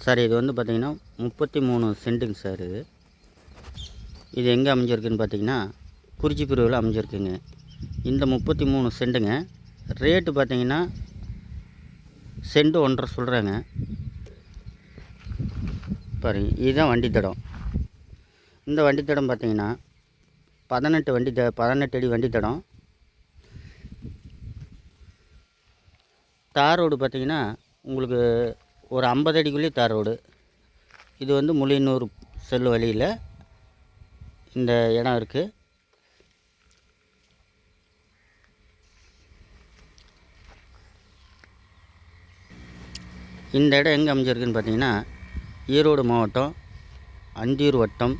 Sir இது வந்து பார்த்திங்கன்னா முப்பத்தி மூணு சென்ட்டுங்க சார் இது இது எங்கே அமைஞ்சிருக்குன்னு பார்த்தீங்கன்னா குறிச்சி பிரிவில் அமைஞ்சிருக்குங்க. இந்த முப்பத்தி மூணு சென்ட்டுங்க ரேட்டு பார்த்தீங்கன்னா சென்ட்டு ஒன்றரை சொல்கிறாங்க பாருங்க இதுதான் வண்டி தடம் இந்த வண்டி தடம் பார்த்தீங்கன்னா பதினெட்டு வண்டி த பதினெட்டு அடி வண்டி தடம் தார் ரோடு பார்த்தீங்கன்னா உங்களுக்கு ஒரு ஐம்பது அடிக்குள்ளேயே தார் ரோடு. இது வந்து முளியனூர் செல்லு வழியில் இந்த இடம் இருக்குது இந்த இடம் எங்கே அமைஞ்சிருக்குன்னு பார்த்தீங்கன்னா ஈரோடு மாவட்டம் அந்தியூர் வட்டம்.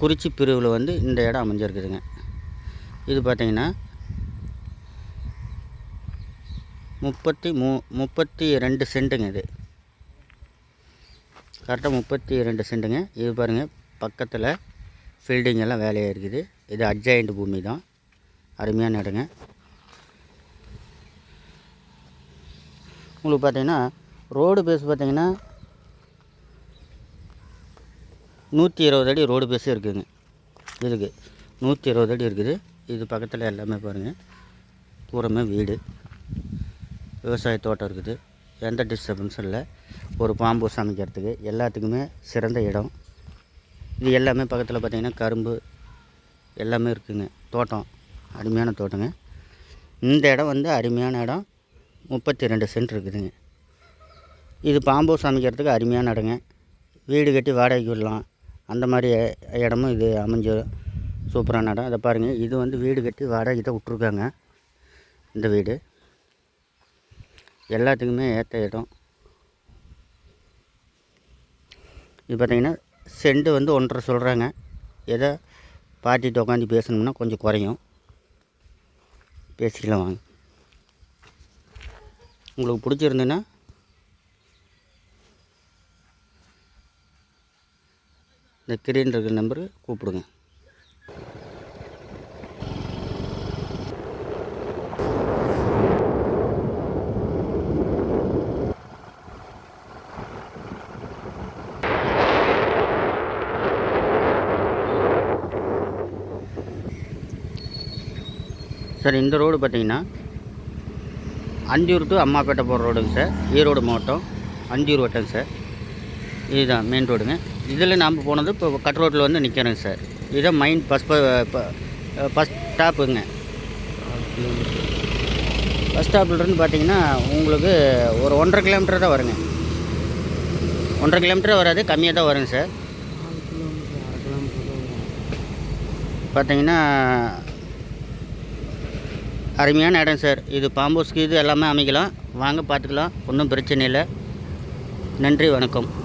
குறிச்சி பிரிவில் வந்து இந்த இடம் அமைஞ்சிருக்குதுங்க. இது பார்த்தீங்கன்னா முப்பத்தி மூ முப்பத்தி ரெண்டு சென்ட்டுங்க இது. கரெக்டாக முப்பத்தி ரெண்டு சென்ட்டுங்க இது பாருங்கள் பக்கத்தில் ஃபீல்டிங் எல்லாம் வேலையாக இருக்குது. இது அட்ஜாயிண்ட் பூமி தான். அருமையான இடங்க. உங்களுக்கு பார்த்தீங்கன்னா ரோடு பேஸ் பார்த்தீங்கன்னா நூற்றி இருபது அடி ரோடு பேஸும் இருக்குதுங்க இதுக்கு நூற்றி இருபது அடி இருக்குது. இது பக்கத்தில் எல்லாமே பாருங்கள் பூரமே வீடு. விவசாய தோட்டம் இருக்குது. எந்த டிஸ்டர்பன்ஸும் இல்லை. ஒரு பாம்பு சமைக்கிறதுக்கு எல்லாத்துக்குமே சிறந்த இடம். இது எல்லாமே பக்கத்தில் பார்த்திங்கன்னா கரும்பு எல்லாமே இருக்குங்க. தோட்டம். அருமையான தோட்டங்க. இந்த இடம் வந்து அருமையான இடம். முப்பத்தி ரெண்டு சென்ட் இருக்குதுங்க. இது பாம்பு சமைக்கிறதுக்கு அருமையான இடங்க. வீடு கட்டி வாடகைக்கு விடலாம். அந்த மாதிரி இடமும் இது அமைஞ்ச சூப்பரான இடம். அதை பாருங்கள் இது வந்து வீடு கட்டி வாடகைக்கு தான் விட்ருக்காங்க இந்த வீடு. எல்லாத்துக்குமே ஏற்ற இடம். இது பார்த்திங்கன்னா செண்டு வந்து ஒன்றரை சொல்கிறாங்க எதை பாட்டிகிட்ட உட்காந்து பேசணும்னா கொஞ்சம் குறையும். பேசிக்கலாம் வாங்க. உங்களுக்கு பிடிச்சிருந்துன்னா இந்த கிரீன் இருக்கிற நம்பருக்கு கூப்பிடுங்க. சார் இந்த ரோடு பார்த்தீங்கன்னா அந்தியூர் டு அம்மாப்பேட்டை போகிற ரோடுங்க சார். ஈரோடு மாவட்டம் அந்தியூர் வட்டம் சார். இதுதான் மெயின் ரோடுங்க. இதில் நாம் போனது இப்போ கட் ரோட்டில் வந்து நிற்கிறேங்க சார். இதுதான் மெயின் பஸ் பஸ் ஸ்டாப்புங்க பஸ் ஸ்டாப்லேருந்து பார்த்தீங்கன்னா உங்களுக்கு ஒரு ஒன்றரை கிலோமீட்டர் தான் வருங்க. ஒன்றரை கிலோமீட்டர் வராது கம்மியாக தான் வருங்க சார். பார்த்தீங்கன்னா அருமையான இடம் சார். இது பாம்பூஸ்க்கு இது எல்லாமே அமைக்கலாம். வாங்க பார்த்துக்கலாம். ஒன்றும் பிரச்சனை இல்லை. நன்றி வணக்கம்.